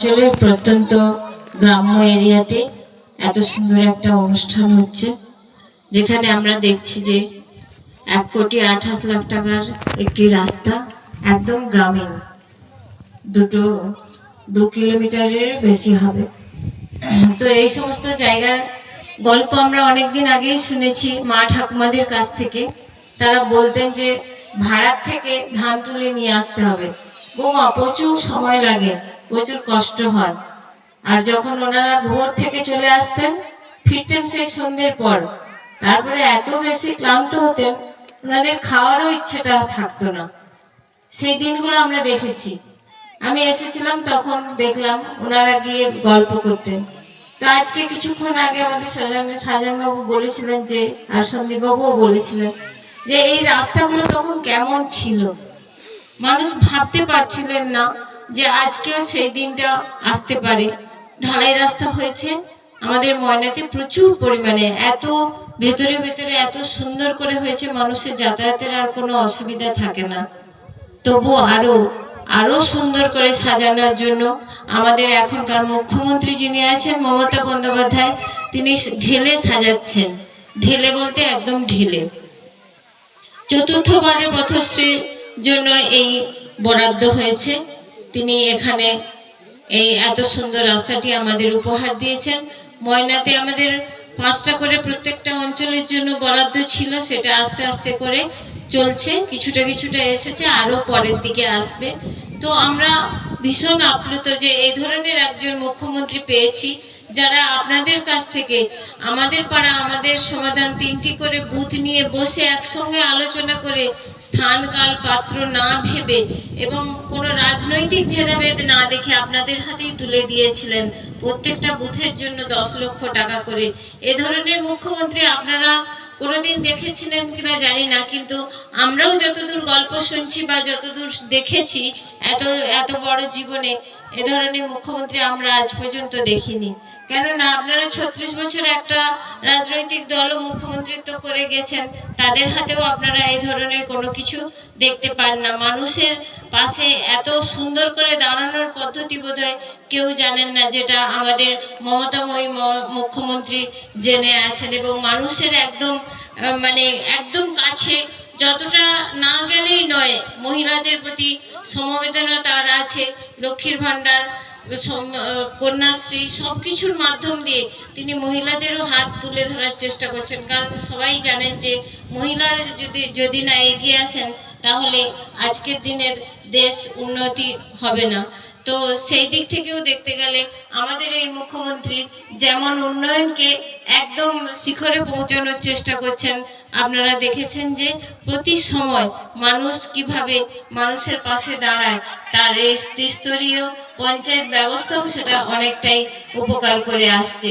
অঞ্চলের প্রত্যন্ত গ্রাম্য এরিয়াতে এত সুন্দর একটা অনুষ্ঠান হচ্ছে, যেখানে আমরা দেখছি যে এক কোটি আঠাশ লাখ টাকার একটি রাস্তা একদম গ্রামীণ। দুটো, দু কিলোমিটারের বেশি হবে। তো এই সমস্ত জায়গার গল্প আমরা অনেকদিন আগেই শুনেছি মা ঠাকুমাদের কাছ থেকে। তারা বলতেন যে ভাড়ার থেকে ধান তুলে নিয়ে আসতে হবে। বৌমা, প্রচুর সময় লাগে। প্রচুর কষ্ট হয়। আর যখন ওনারা ভোর থেকে চলে আসতেন, ফিরতেন সেই সন্ধ্যের পর, তারপরে এত বেশি ক্লান্ত হতেন, ওনাদের খাওয়ারও ইচ্ছেটা থাকতো না। সেই দিনগুলো আমরা দেখেছি। আমি এসেছিলাম, তখন দেখলাম ওনারা গিয়ে গল্প করতেন। তো আজকে কিছুক্ষণ আগে আমাদের সাজান, সাজানবাবু বলেছিলেন যে, আর সন্দীপবাবুও বলেছিলেন যে, এই রাস্তাগুলো তখন কেমন ছিল? মানুষ ভাবতে পারছিলেন না। যে আজকেও সেই দিনটা আসতে পারে। ঢালাই রাস্তা হয়েছে। আমাদের ময়নাতে প্রচুর পরিমাণে, এত ভেতরে ভেতরে এত সুন্দর করে হয়েছে মানুষের যাতায়াতের আর কোনো অসুবিধা থাকে না। তবু আরও আরও সুন্দর করে সাজানোর জন্য আমাদের এখনকার মুখ্যমন্ত্রী যিনি আছেন, মমতা বন্দ্যোপাধ্যায়, তিনি ঢেলে সাজাচ্ছেন। ঢেলে বলতে একদম ঢেলে। চতুর্থবারে পথশ্রীর জন্য এই বরাদ্দ হয়েছে। তিনি এখানে এই এত সুন্দর রাস্তাটি আমাদের উপহার দিয়েছেন। ময়নাতে আমাদের পাঁচটা করে প্রত্যেকটা অঞ্চলের জন্য বরাদ্দ ছিল, সেটা আস্তে আস্তে করে চলছে, কিছুটা কিছুটা এসেছে, আরও পরের দিকে আসবে। তো আমরা ভীষণ আপ্লুত যে এই ধরনের একজন মুখ্যমন্ত্রী পেয়েছি। যারা আপনাদের কাছ থেকে, আমাদের পাড়া, আমাদের সমাধান তিনটি করে বুথ নিয়ে বসে একসঙ্গে আলোচনা করে স্থান, কাল, পাত্র না ভেবে এবং কোনো রাজনৈতিক ভেদাভেদ না দেখে আপনাদের হাতেই তুলে দিয়েছিলেন প্রত্যেকটা বুথের জন্য দশ লক্ষ টাকা করে। এ ধরনের মুখ্যমন্ত্রী আপনারা কোনোদিন দেখেছিলেন কিনা জানি না, কিন্তু আমরাও যতদূর গল্প শুনছি বা যতদূর দেখেছি, এত এত বড় জীবনে এ ধরনের মুখ্যমন্ত্রী আমরা আজ পর্যন্ত দেখিনি। কেননা আপনারা ছত্রিশ বছর একটা রাজনৈতিক দল মুখ্যমন্ত্রিত্ব করে গেছেন, তাদের হাতেও আপনারা এই ধরনের কোনো কিছু দেখতে পান না। মানুষের পাশে এত সুন্দর করে দাঁড়ানোর পদ্ধতি বোধহয় কেউ জানেন না, যেটা আমাদের মমতাময়ী মুখ্যমন্ত্রী জেনে আছেন এবং মানুষের একদম মানে একদম কাছে যতটা না গেলেই নয়, মহিলাদের প্রতি সমবেদনা তার আছে। লক্ষ্মীর ভাণ্ডার কন্যাশ্রী সব কিছুর মাধ্যম দিয়ে তিনি মহিলাদেরও হাত তুলে ধরার চেষ্টা করছেন। কারণ সবাই জানেন যে মহিলারা যদি যদি না এগিয়ে আসেন, তাহলে আজকের দিনের দেশ উন্নতি হবে না। তো সেই দিক থেকেও দেখতে গেলে আমাদের এই মুখ্যমন্ত্রী যেমন উন্নয়নকে একদম শিখরে পৌঁছানোর চেষ্টা করছেন, আপনারা দেখেছেন যে প্রতি সময় মানুষ কীভাবে মানুষের পাশে দাঁড়ায়, তার এই ত্রিস্তরীয় পঞ্চায়েত ব্যবস্থাও সেটা অনেকটাই উপকার করে আসছে।